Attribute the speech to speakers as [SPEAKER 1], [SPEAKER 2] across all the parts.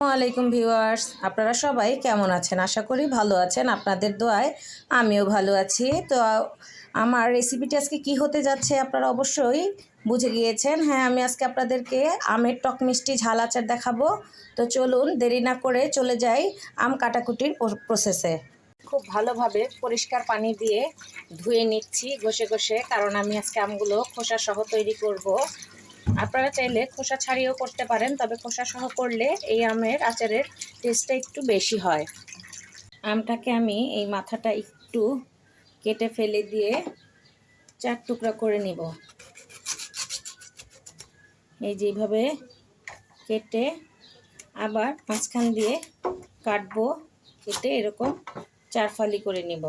[SPEAKER 1] আসসালামাইকুম ভিউয়ার্স, আপনারা সবাই কেমন আছেন? আশা করি ভালো আছেন। আপনাদের দোয়ায় আমিও ভালো আছি। তো, আমার রেসিপিটি আজকে কি হতে যাচ্ছে আপনারা অবশ্যই বুঝে গিয়েছেন। হ্যাঁ আমি আজকে আপনাদেরকে আমের টক মিষ্টি ঝাল আচার দেখাবো। তো চলুন, দেরি না করে চলে যাই আম কাটাকুটির প্রসেসে খুব ভালোভাবে পরিষ্কার পানি দিয়ে ধুয়ে নিচ্ছি ঘষে ঘষে, কারণ আমি আজকে আমগুলো খোসা সহ তৈরি করব। আপনারা চাইলে খোসা ছাড়িয়েও করতে পারেন, তবে খোসা সহ করলে এই আমের আচারের টেস্টটা একটু বেশি হয়। আমটাকে আমি এই মাথাটা একটু কেটে ফেলে দিয়ে চার টুকরা করে নিব। এই যেভাবে কেটে আবার মাঝখান দিয়ে কাটবো, কেটে এরকম চার ফালি করে নিব।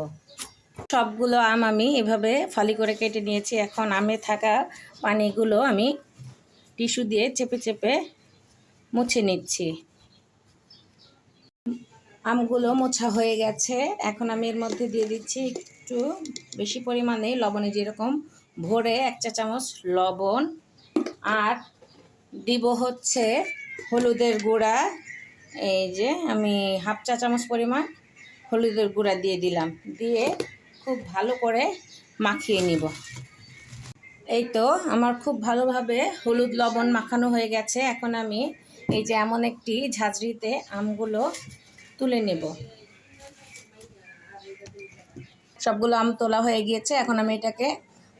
[SPEAKER 1] সবগুলো আম আমি এভাবে ফালি করে কেটে নিয়েছি। এখন আমে থাকা পানিগুলো আমি টিস্যু দিয়ে চেপে চেপে মুছে নিচ্ছি। আমগুলো মোছা হয়ে গেছে। এখন আমি এর মধ্যে দিয়ে দিচ্ছি একটু বেশি পরিমাণে লবণে যেরকম ভরে এক চা চামচ লবণ। আর দিব হচ্ছে হলুদের গুঁড়া। এই যে আমি হাফ চা চামচ পরিমাণ হলুদের গুঁড়া দিয়ে দিলাম। দিয়ে খুব ভালো করে মাখিয়ে নিব। এই তো, আমার খুব ভালোভাবে হলুদ লবণ মাখানো হয়ে গেছে। এখন আমি এই যে এমন একটি ঝাঁঝরিতে আমগুলো তুলে নেব। সবগুলো আম তোলা হয়ে গিয়েছে। এখন আমি এটাকে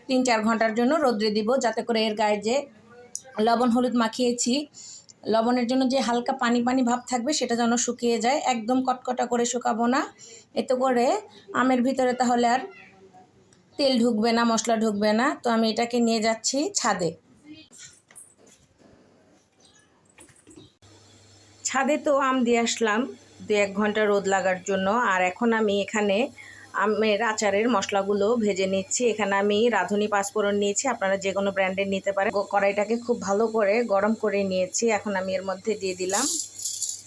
[SPEAKER 1] তিন চার ঘণ্টার জন্য রোদ্রে দিব, যাতে করে এর গায়ে যে লবণ হলুদ মাখিয়েছি, লবণের জন্য যে হালকা পানি পানি ভাব থাকবে, সেটা যেন শুকিয়ে যায়। একদম কটকটা করে শুকাবো না। এতে করে আমের ভিতরে তাহলে আর তেল ঢুকবে না, মশলা ঢুকবে না। তো আমি এটাকে নিয়ে যাচ্ছি ছাদে। ছাদে তো আম দিয়ে আসলাম, দু এক ঘণ্টা রোদ লাগার জন্য। আর এখন আমি এখানে আমের আচারের মশলাগুলো ভেজে নিচ্ছি। এখানে আমি রাঁধুনি পাঁচফোড়ন নিয়েছি, আপনারা যে কোনো ব্র্যান্ডের নিতে পারেন। কড়াইটাকে খুব ভালো করে গরম করে নিয়েছি, এখন আমি এর মধ্যে দিয়ে দিলাম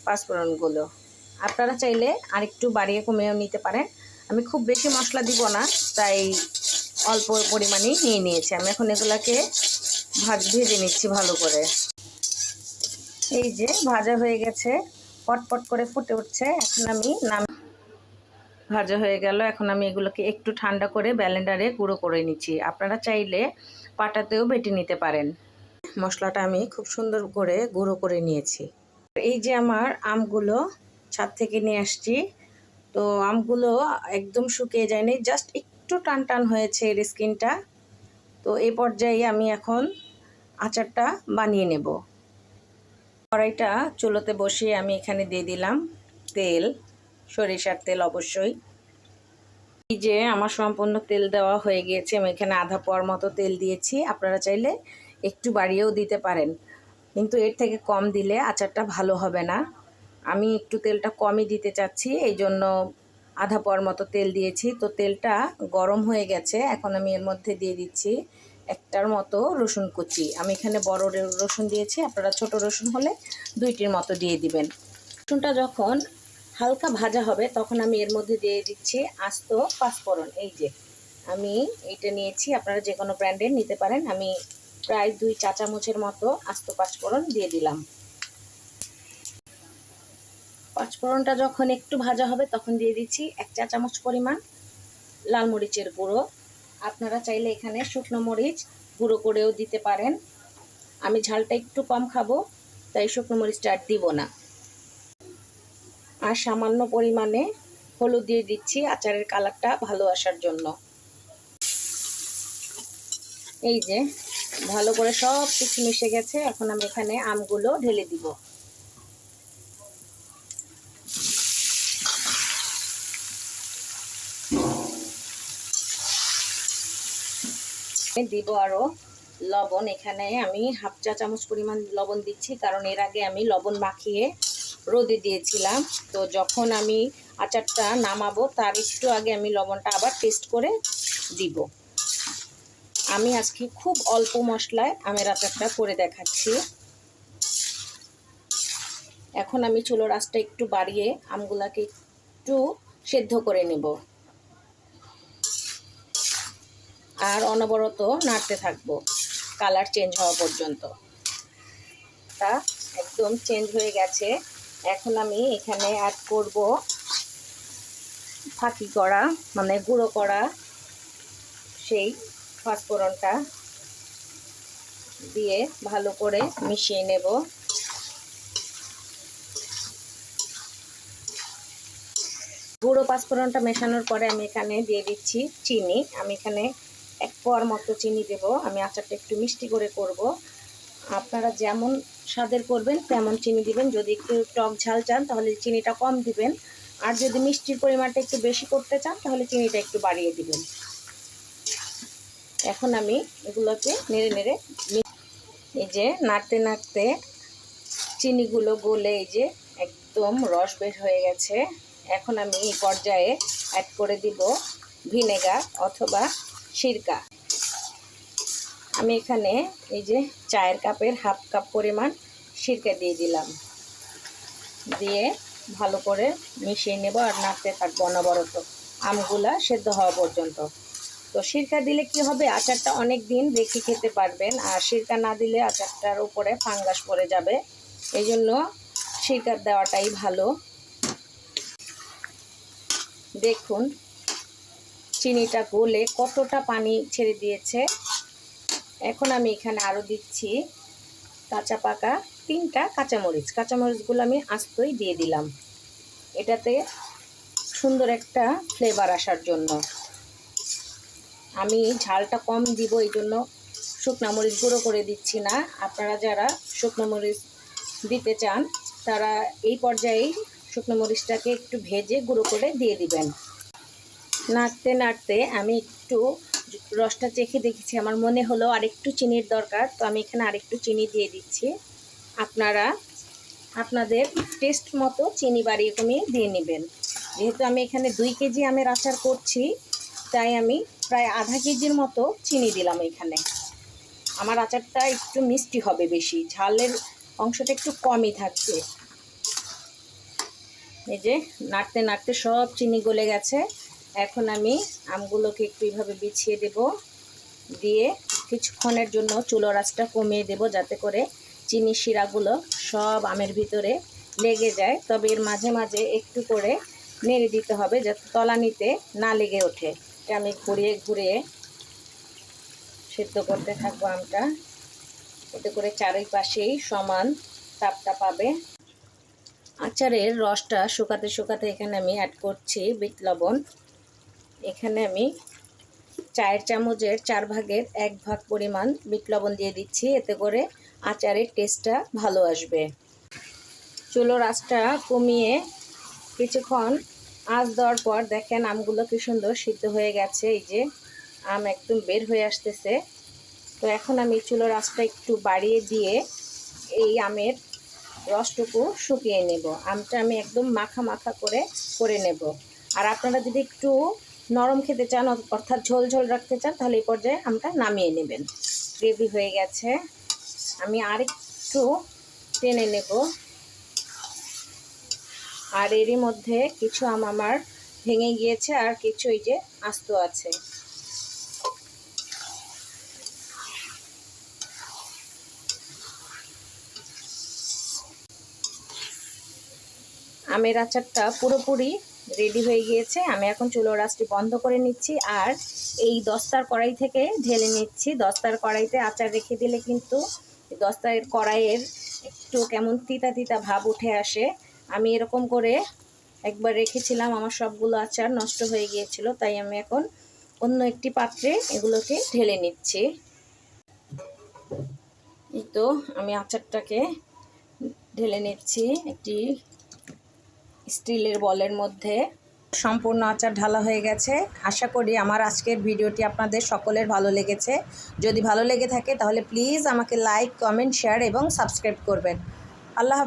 [SPEAKER 1] পাঁচফোড়নগুলো। আপনারা চাইলে আরেকটু বাড়িয়ে কমেও নিতে পারেন। আমি খুব বেশি মশলা দিব না, তাই অল্প পরিমাণেই নিয়ে নিয়েছি। আমি এখন এগুলাকে ভাজ, ভেজে নিচ্ছি ভালো করে। এই যে ভাজা হয়ে গেছে, পটপট করে ফুটে উঠছে। এখন আমি নাম ভাজা হয়ে গেল। এখন আমি এগুলোকে একটু ঠান্ডা করে ব্যালেন্ডারে গুঁড়ো করে নিচ্ছি। আপনারা চাইলে পাটাতেও বেটে নিতে পারেন। মশলাটা আমি খুব সুন্দর করে গুঁড়ো করে নিয়েছি। এই যে আমার আমগুলো ছাদ থেকে নিয়ে আসছি। তো আমগুলো একদম শুকিয়ে যায়নি জাস্ট একটু টান টান হয়েছে এর স্কিনটা। তো এই পর্যায়ে আমি এখন আচারটা বানিয়ে নেব। কড়াইটা চুলোতে বসিয়ে আমি এখানে দিয়ে দিলাম তেল, সরিষার তেল অবশ্যই। এই যে আমার সম্পূর্ণ তেল দেওয়া হয়ে গিয়েছে, আমি এখানে আধা পোয়ার মতো তেল দিয়েছি। আপনারা চাইলে একটু বাড়িয়েও দিতে পারেন। কিন্তু এর থেকে কম দিলে আচারটা ভালো হবে না। আমি একটু তেলটা কমই দিতে চাচ্ছি, এই জন্য আধা পর মতো তেল দিয়েছি। তো তেলটা গরম হয়ে গেছে। এখন আমি এর মধ্যে দিয়ে দিচ্ছি একটার মতো রসুন কুচি। আমি এখানে বড় রসুন দিয়েছি। আপনারা ছোট রসুন হলে দুইটির মতো দিয়ে দিবেন। রসুনটা যখন হালকা ভাজা হবে, তখন আমি এর মধ্যে দিয়ে দিচ্ছি আস্ত পাঁচফোড়ন। এই যে, আমি এইটা নিয়েছি। আপনারা যে কোনো ব্র্যান্ডের নিতে পারেন। আমি প্রায় দুই চা চামচের মতো আস্ত পাঁচফোড়ন দিয়ে দিলাম। পাঁচফোড়নটা যখন একটু ভাজা হবে, তখন দিয়ে দিচ্ছি এক চা চামচ পরিমাণ লাল মরিচের গুঁড়ো। আপনারা চাইলে এখানে শুকনো মরিচ গুঁড়ো করেও দিতে পারেন। আমি ঝালটা একটু কম খাব, তাই শুকনো মরিচটা আর দিব না। আর সামান্য পরিমাণে হলুদ দিয়ে দিচ্ছি আচারের কালারটা ভালো আসার জন্য। এই যে, ভালো করে সব কিছু মিশে গেছে, এখন আমি এখানে আমগুলো ঢেলে দিব। দিব আরও লবণ। এখানে আমি হাফ চা চামচ পরিমাণ লবণ দিচ্ছি, কারণ এর আগে আমি লবণ মাখিয়ে রোদে দিয়েছিলাম। তো যখন আমি আচারটা নামাবো, তার একটু আগে আমি লবণটা আবার টেস্ট করে দিব। আমি আজকে খুব অল্প মশলায় আমের আচারটা করে দেখাচ্ছি। এখন আমি চুলোর আঁচটা একটু বাড়িয়ে আমগুলাকে একটু সেদ্ধ করে নেব। আর অনবরত নাড়তে থাকব। কালার চেঞ্জ হওয়া পর্যন্ত। তা একদম চেঞ্জ হয়ে গেছে। এখন আমি এখানে অ্যাড করব ফাঁকি করা মানে গুঁড়ো করা সেই পাঁচফোড়নটা দিয়ে ভালো করে মিশিয়ে নেব। গুঁড়ো পাঁচফোড়নটা মেশানোর পরে আমি এখানে দিয়ে দিচ্ছি চিনি। আমি এখানে এক পোয়ার মতো চিনি দেব। আমি আচারটা একটু মিষ্টি করে করব। আপনারা যেমন স্বাদের করবেন, তেমন চিনি দিবেন। যদি একটু টক ঝাল চান, তাহলে চিনিটা কম দিবেন। আর যদি মিষ্টির পরিমাণটা একটু বেশি করতে চান, তাহলে চিনিটা একটু বাড়িয়ে দিবেন। এখন আমি এগুলোকে নেড়ে নেড়ে এই যে নাড়তে নাড়তে চিনিগুলো গলে এই যে একদম রস বের হয়ে গেছে। এখন আমি এই পর্যায়ে অ্যাড করে দিব ভিনেগার অথবা সিরকা। আমি এখানে এই যে চায়ের কাপের হাফ কাপ পরিমাণ সিরকা দিয়ে দিলাম। দিয়ে ভালো করে মিশিয়ে নেব আর নাড়তে থাকব অনবরত। আমগুলা সেদ্ধ হওয়া পর্যন্ত। তো সিরকা দিলে কি হবে? আচারটা অনেক দিন রেখে খেতে পারবেন আর সিরকা না দিলে আচারটার উপরে ফাঙ্গাস পড়ে যাবে। এই জন্য সিরকা দেওয়াটাই ভালো। দেখুন চিনিটা গলে কতটা পানি ছেড়ে দিয়েছে? এখন আমি এখানে আরও দিচ্ছি কাঁচা পাকা তিনটা কাঁচামরিচ। কাঁচামরিচগুলো আমি আস্তই দিয়ে দিলাম। এটাতে সুন্দর একটা ফ্লেভার আসার জন্য। আমি ঝালটা কম দিব এই জন্য শুকনো মরিচ গুঁড়ো করে দিচ্ছি না। আপনারা যারা শুকনো মরিচ দিতে চান, তারা এই পর্যায়েই শুকনো মরিচটাকে একটু ভেজে গুঁড়ো করে দিয়ে দিবেন। নাড়তে নাড়তে আমি একটু রসটা চেখে দেখেছি। আমার মনে হলো আরেকটু চিনির দরকার, তো আমি এখানে আরেকটু চিনি দিয়ে দিচ্ছি। আপনারা, আপনাদের টেস্ট মতো চিনি বাড়িয়ে কমিয়ে দিয়ে নেবেন। যেহেতু আমি এখানে দুই কেজি আমের আচার করছি, তাই আমি প্রায় আধা কেজির মতো চিনি দিলাম এখানে। আমার আচারটা একটু মিষ্টি হবে বেশি, ঝালের অংশটা একটু কমই থাকবে এই যে, নাড়তে নাড়তে সব চিনি গলে গেছে। এখন আমি আমগুলোকে একটু এইভাবে বিছিয়ে দেব। দিয়ে কিছুক্ষণের জন্য চুলো রাসটা কমিয়ে দেব যাতে করে চিনি শিরাগুলো সব আমের ভিতরে লেগে যায়। তবে এর মাঝে মাঝে একটু করে নেড়ে দিতে হবে যাতে তলানিতে না লেগে ওঠে। এটা আমি ঘুরিয়ে ঘুরিয়ে সেদ্ধ করতে থাকব আমটা। এতে করে চারিপাশেই সমান তাপটা পাবে। আচারের রসটা শুকাতে শুকাতে এখানে আমি অ্যাড করছি বিট লবণ। এখানে আমি চায়ের চামচের চার ভাগের এক ভাগ পরিমাণ বিট লবণ দিয়ে দিচ্ছি, এতে করে আচারের টেস্টটা ভালো আসবে। চুলোর আঁচটা কমিয়ে কিছুক্ষণ আঁচ দেওয়ার পর দেখেন আমগুলো কি সুন্দর সিদ্ধ হয়ে গেছে, এই যে আম একদম বের হয়ে আসতেছে। তো এখন আমি চুলোর আঁচটা একটু বাড়িয়ে দিয়ে এই আমের রসটুকু শুকিয়ে নেব। আমটা আমি একদম মাখা মাখা করে করে নেব। আর আপনারা যদি একটু নরম খেতে চান অর্থাৎ ঝোল ঝোল রাখতে চান, তাহলে এই পর্যায়ে আমটা নামিয়ে নেবেন। গ্রেভি হয়ে গেছে। আমি আর একটু টেনে নেব। আর এরই মধ্যে কিছু আম আমার ভেঙে গিয়েছে আর কিছু এই যে আস্ত আছে। আমের আচারটা পুরোপুরি রেডি হয়ে গিয়েছে। আমি এখন চুলোর রাসটি বন্ধ করে নিচ্ছি আর এই দস্তার কড়াই থেকে ঢেলে নিচ্ছি। দস্তার কড়াইতে আচার রেখে দিলে কিন্তু দস্তার কড়াইয়ের একটু কেমন তিতা তিতা ভাব উঠে আসে। আমি এরকম করে একবার রেখেছিলাম, আমার সবগুলো আচার নষ্ট হয়ে গিয়েছিল, তাই আমি এখন অন্য একটি পাত্রে এগুলোকে ঢেলে নিচ্ছি। এই তো আমি আচারটাকে ঢেলে নিচ্ছি, একটি স্টিলের বলের মধ্যে সম্পূর্ণ আচার ঢালা হয়ে গেছে। আশা করি আমার আজকের ভিডিওটি আপনাদের সকলের ভালো লেগেছে। যদি ভালো লেগে থাকে তাহলে প্লিজ আমাকে লাইক কমেন্ট শেয়ার এবং সাবস্ক্রাইব করবেন। আল্লাহ